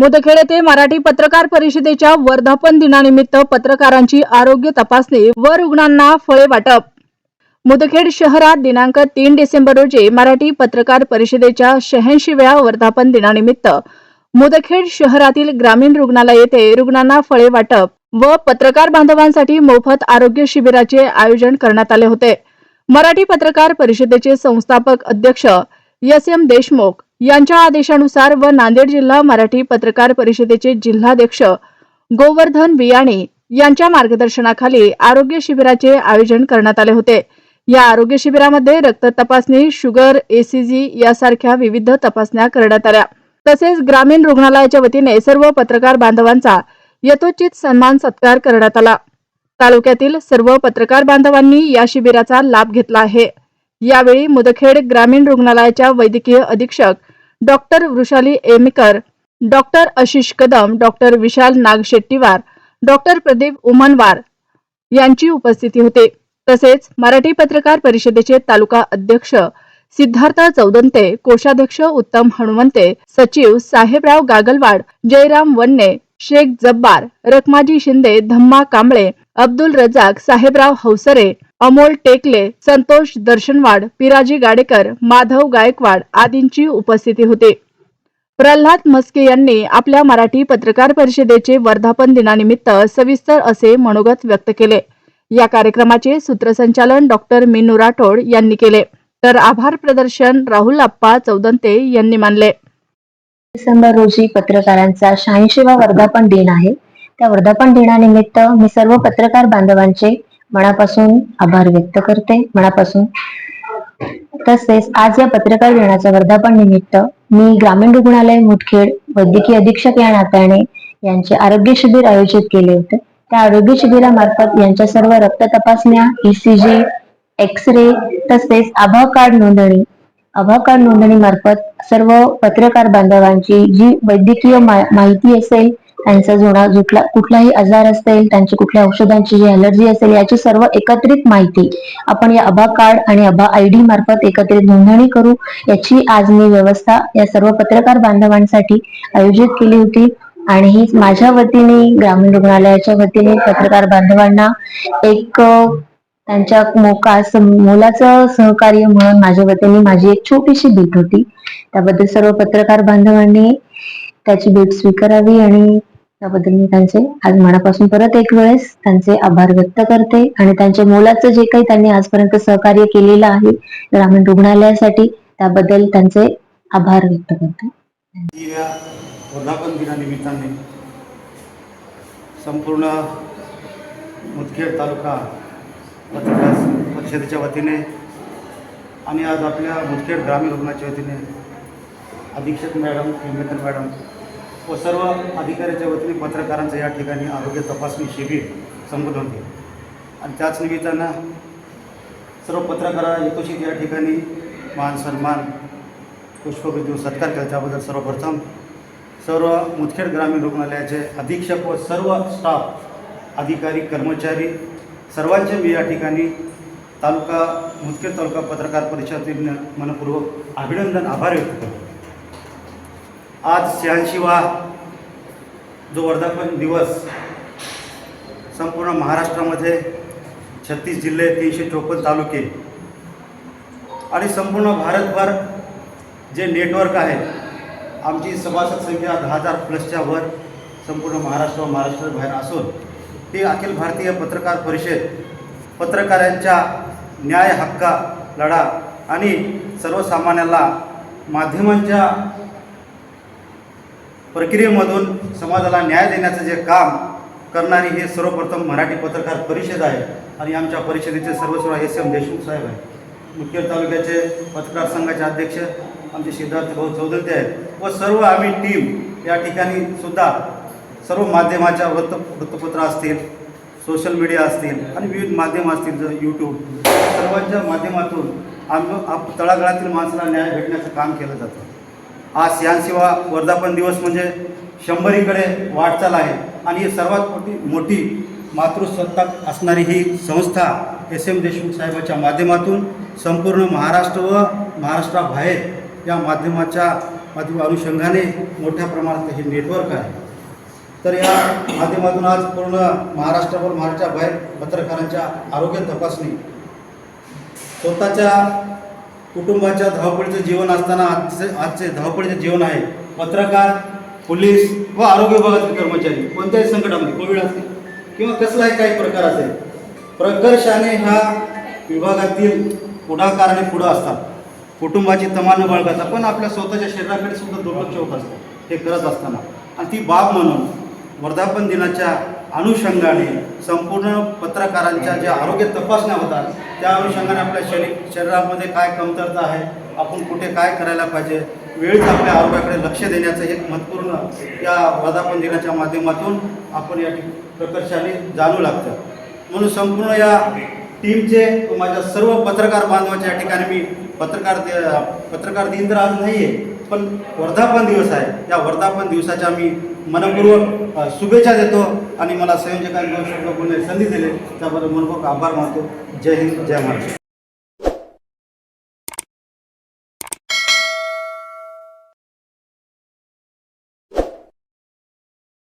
मुदखेड येथे मराठी पत्रकार परिषदेच्या वर्धापन दिनानिमित्त पत्रकारांची आरोग्य तपासणी व रुग्णांना फळे वाटप. मुदखेड शहरात दिनांक तीन डिसेंबर रोजी मराठी पत्रकार परिषदेच्या शहाऐंशीव्या वर्धापन दिनानिमित्त मुदखेड शहरातील ग्रामीण रुग्णालय येथे रुग्णांना फळे वाटप व पत्रकार बांधवांसाठी मोफत आरोग्य शिबिराचे आयोजन करण्यात आले होते. मराठी पत्रकार परिषदेचे संस्थापक अध्यक्ष एस एम देशमुख यांच्या आदेशानुसार व नांदेड जिल्हा मराठी पत्रकार परिषदेचे जिल्हाध्यक्ष गोवर्धन बियाणे यांच्या मार्गदर्शनाखाली आरोग्य शिबिराचे आयोजन करण्यात आले होते. या आरोग्य शिबिरामध्ये रक्त तपासणी शुगर एसीजी यासारख्या विविध तपासण्या करण्यात आल्या. तसेच ग्रामीण रुग्णालयाच्या वतीने सर्व पत्रकार बांधवांचा यथोचित सन्मान सत्कार करण्यात आला. तालुक्यातील सर्व पत्रकार बांधवांनी या शिबिराचा लाभ घेतला आहे. यावेळी मुदखेड ग्रामीण रुग्णालयाच्या वैद्यकीय अधीक्षक doctor Vrushali Emkar doctor Ashish Kadam doctor Vishal Nagshettiwar doctor Pradeep Umanwar यांची उपस्थिती होते. तसेच मराठी पत्रकार परिषदेचे तालुका अध्यक्ष सिद्धार्थ चौदंते कोषाध्यक्ष उत्तम हनुमंते सचिव साहेबराव गागलवाड जयराम वन्ने शेख जब्बार रखमाजी शिंदे धम्मा कांबळे अब्दुल रजाक साहेबराव हौसरे अमोल टेकले संतोष दर्शनवाड पिराजी गाडेकर माधव गायकवाड आदींची उपस्थिती होती. प्रल्हाद मस्के यांनी आपल्या मराठी पत्रकार परिषदेचे वर्धापन दिनानिमित्त सविस्तर असे मनोगत व्यक्त केले. या कार्यक्रमाचे सूत्रसंचालन डॉक्टर मीनू राठोड यांनी केले. तर आभार प्रदर्शन राहुल आप्पा चौदंते यांनी मानले. डिसेंबर रोजी पत्रकारांचा शहाऐंशीवा वर्धापन दिन आहे. त्या वर्धापन दिनानिमित्त मी सर्व पत्रकार बांधवांचे मनापासून आभार व्यक्त करते. मनापासून. तसेच आज या पत्रकार दिनाच्या वर्धापन निमित्त मी ग्रामीण रुग्णालय मुदखेड वैद्यकीय अधीक्षक या नात्याने यांचे आरोग्य शिबिर आयोजित केले होते. त्या आरोग्य शिबिरामार्फत यांच्या सर्व रक्त तपासण्या ईसीजी एक्स रे तसेच आभा कार्ड नोंदणी आभा कार्ड नोंदणी मार्फत सर्व पत्रकार बांधवांची जी वैद्यकीय माहिती असेल त्यांचा जोडा जुटला. कुठलाही आजार असेल त्यांची कुठल्या औषधांची जी अलर्जी असेल याची सर्व एकत्रित माहिती आपण या अभा कार्ड आणि अभा आय डी मार्फत एकत्रित नोंदणी करू. याची आज मी व्यवस्था या सर्व पत्रकार बांधवांसाठी आयोजित केली होती. आणि ही माझ्या वतीने ग्रामीण रुग्णालयाच्या वतीने पत्रकार बांधवांना एक त्यांच्या मोका मोलाचं सहकार्य म्हणून माझ्या वतीने माझी एक छोटीशी भेट होती. त्याबद्दल सर्व पत्रकार बांधवांनी त्याची भेट स्वीकारावी आणि त्याबद्दल मी त्यांचे आज मनापासून परत एक वेळेस त्यांचे आभार व्यक्त करते आणि त्यांच्या मोलाचं जे काही त्यांनी आजपर्यंत सहकार्य केलेलं आहे ग्रामीण रुग्णालयासाठी त्याबद्दल त्यांचे आभार व्यक्त करते. वर्धापन दिनानिमित्ताने संपूर्ण मुदखेड तालुका पत्रकार परिषदेच्या वतीने आणि आज आपल्या मुदखेड ग्रामीण रुग्णाच्या वतीने अधीक्षक मॅडम किंबेकर मॅडम व सर्व अधिकाऱ्याच्या वतीने पत्रकारांचं या ठिकाणी आरोग्य तपासणी शिबिर संपन्न होते आणि त्याच निमित्तानं सर्व पत्रकारांना यथोचित या ठिकाणी मान सन्मान पुष्पगुच्छ देऊन सत्कार केला. त्याबद्दल सर्वप्रथम सर्व मुदखेड ग्रामीण रुग्णालयाचे अधीक्षक व सर्व स्टाफ अधिकारी कर्मचारी सर्वांचे मी या ठिकाणी तालुका मुदखेड तालुका पत्रकार परिषदेने मनपूर्वक अभिनंदन आभार व्यक्त करतो. आज शहाऐंशीवा जो वर्धापन दिवस संपूर्ण महाराष्ट्रामध्ये छत्तीस जिल्हे तीनशे चोपन्न तालुके आणि संपूर्ण भारतभर जे नेटवर्क आहे आमची सभासद संख्या दहा हजार प्लसच्या वर संपूर्ण महाराष्ट्र व महाराष्ट्राबाहेर असून ती अखिल भारतीय पत्रकार परिषद पत्रकारांच्या न्याय हक्का लढा आणि सर्वसामान्याला माध्यमांच्या प्रक्रियेमधून समाजाला न्याय देण्याचं जे काम करणारी हे सर्वप्रथम मराठी पत्रकार परिषद आहे आणि आमच्या परिषदेचे सर्वस्व एस एम देशमुख साहेब आहे. मुखेड तालुक्याचे पत्रकार संघाचे अध्यक्ष आमचे सिद्धार्थ भाऊ चौधरी आहेत व सर्व आम्ही टीम या ठिकाणी सुद्धा सर्व माध्यमाच्या वृत्त वृत्तपत्र असतील सोशल मीडिया असतील आणि विविध माध्यम असतील जर यूट्यूब सर्वांच्या माध्यमातून आम आप तळागाळातील माणसाला न्याय भेटण्याचं काम केलं जातं. आज शहाऐंशीवा वर्धापन दिवस म्हणजे शंभरीकडे वाटचाल आहे. आणि ही सर्वात मोठी मोठी मातृसत्ताक असणारी ही संस्था एस एम देशमुख साहेबाच्या माध्यमातून संपूर्ण महाराष्ट्र व महाराष्ट्राबाहेर या माध्यमाच्या माध्यम अनुषंगाने मोठ्या प्रमाणात हे नेटवर्क आहे. तर या माध्यमातून आज पूर्ण महाराष्ट्रभर महाराष्ट्राबाहेर पत्रकारांच्या आरोग्य तपासणी स्वतःच्या कुटुंबाच्या धावपळीचं जीवन असताना आजचे आजचे धावपळीचे जीवन आहे. पत्रकार पोलीस व आरोग्य विभागातील कर्मचारी कोणत्याही संकटामध्ये कोविड असेल किंवा कसलाही काही प्रकार असेल प्रकर्षाने ह्या विभागातील पुढाकाराने पुढं असतात. कुटुंबाची तमान बाळगतात पण आपल्या स्वतःच्या शरीराकडे सुद्धा दुर्लक्ष होत असतं हे करत असताना. आणि ती बाब म्हणून वर्धापन दिनाच्या अनुषंगाने संपूर्ण पत्रकारांच्या ज्या आरोग्य तपासण्या होतात त्या अनुषंगाने आपल्या शरीर शरीरामध्ये काय कमतरता आहे आपण कुठे काय करायला पाहिजे वेळीच आपल्या आरोग्याकडे लक्ष देण्याचं एक महत्त्वपूर्ण या वर्धापन दिनाच्या माध्यमातून आपण या ठिक प्रकर्षाने जाणू लागतं. म्हणून संपूर्ण या टीमचे माझ्या सर्व पत्रकार बांधवाच्या या ठिकाणी मी पत्रकार दे पत्रकार दिन तर आज नाही आहे पण वर्धापन दिवस आहे. या वर्धापन दिवसाच्या मी मनपूर्वक शुभेच्छा देतो आणि मला संयोजकांनी संधी दिली. त्याबद्दल मनपूर्वक आभार मानतो. जय हिंद जय महाराष्ट्र.